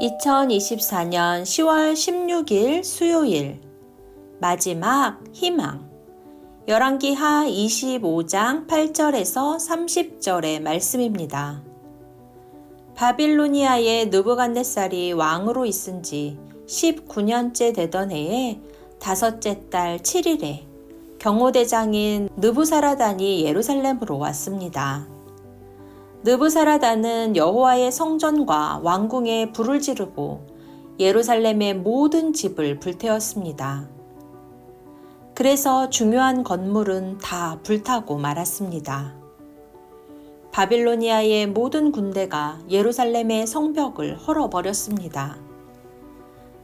2024년 10월 16일 수요일 마지막 희망 열왕기하 25장 8절에서 30절의 말씀입니다. 바빌로니아의 느부갓네살이 왕으로 있은 지 19년째 되던 해에 다섯째 달 7일에 경호대장인 느부사라단이 예루살렘으로 왔습니다. 느부사라단은 여호와의 성전과 왕궁에 불을 지르고 예루살렘의 모든 집을 불태웠습니다. 그래서 중요한 건물은 다 불타고 말았습니다. 바빌로니아의 모든 군대가 예루살렘의 성벽을 헐어버렸습니다.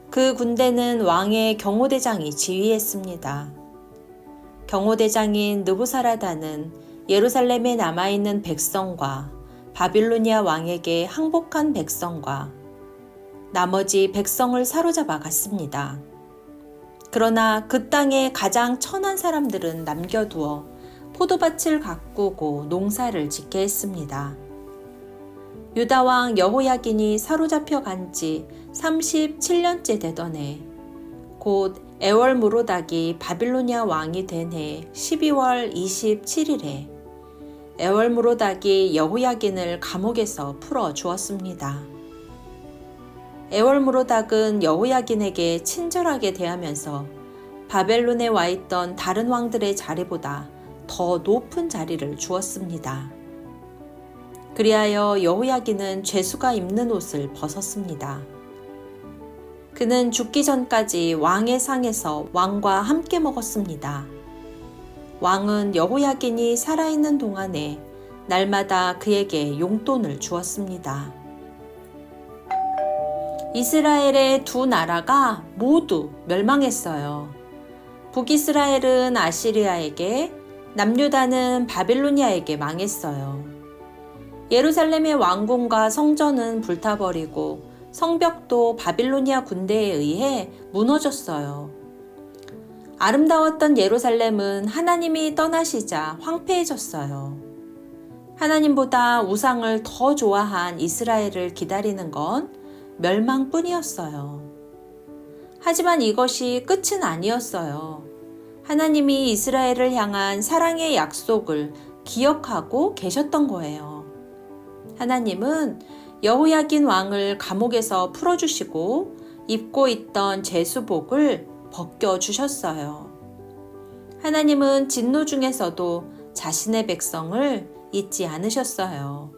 그 군대는 왕의 경호대장이 지휘했습니다. 경호대장인 느부사라단은 예루살렘에 남아있는 백성과 바빌로니아 왕에게 항복한 백성과 나머지 백성을 사로잡아 갔습니다. 그러나 그 땅의 가장 천한 사람들은 남겨두어 포도밭을 가꾸고 농사를 짓게 했습니다. 유다 왕 여호야긴이 사로잡혀 간 지 37년째 되던 해, 곧 에월 무로닥이 바빌로니아 왕이 된 해 12월 27일에 에월 무로닥이 여호야긴을 감옥에서 풀어 주었습니다. 에월 무로닥은 여호야긴에게 친절하게 대하면서 바벨론에 와 있던 다른 왕들의 자리보다 더 높은 자리를 주었습니다. 그리하여 여호야긴은 죄수가 입는 옷을 벗었습니다. 그는 죽기 전까지 왕의 상에서 왕과 함께 먹었습니다. 왕은 여호야긴이 살아있는 동안에 날마다 그에게 용돈을 주었습니다. 이스라엘의 두 나라가 모두 멸망했어요. 북이스라엘은 아시리아에게, 남유다는 바빌로니아에게 망했어요. 예루살렘의 왕궁과 성전은 불타버리고 성벽도 바빌로니아 군대에 의해 무너졌어요. 아름다웠던 예루살렘은 하나님이 떠나시자 황폐해졌어요. 하나님보다 우상을 더 좋아한 이스라엘을 기다리는 건 멸망뿐이었어요. 하지만 이것이 끝은 아니었어요. 하나님이 이스라엘을 향한 사랑의 약속을 기억하고 계셨던 거예요. 하나님은 여호야긴 왕을 감옥에서 풀어주시고 입고 있던 제수복을 벗겨 주셨어요. 하나님은 진노 중에서도 자신의 백성을 잊지 않으셨어요.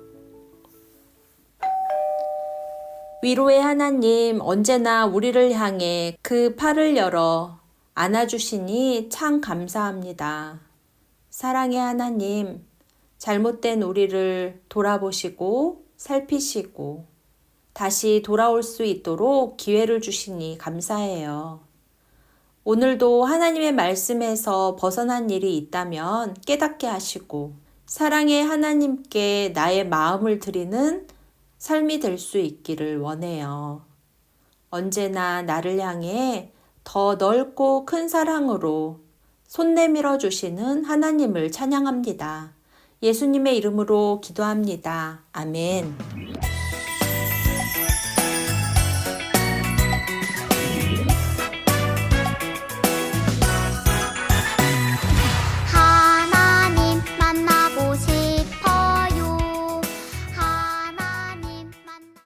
위로의 하나님 언제나 우리를 향해 그 팔을 열어 안아주시니 참 감사합니다. 사랑의 하나님, 잘못된 우리를 돌아보시고 살피시고 다시 돌아올 수 있도록 기회를 주시니 감사해요. 오늘도 하나님의 말씀에서 벗어난 일이 있다면 깨닫게 하시고 사랑의 하나님께 나의 마음을 드리는 삶이 될 수 있기를 원해요. 언제나 나를 향해 더 넓고 큰 사랑으로 손 내밀어 주시는 하나님을 찬양합니다. 예수님의 이름으로 기도합니다. 아멘.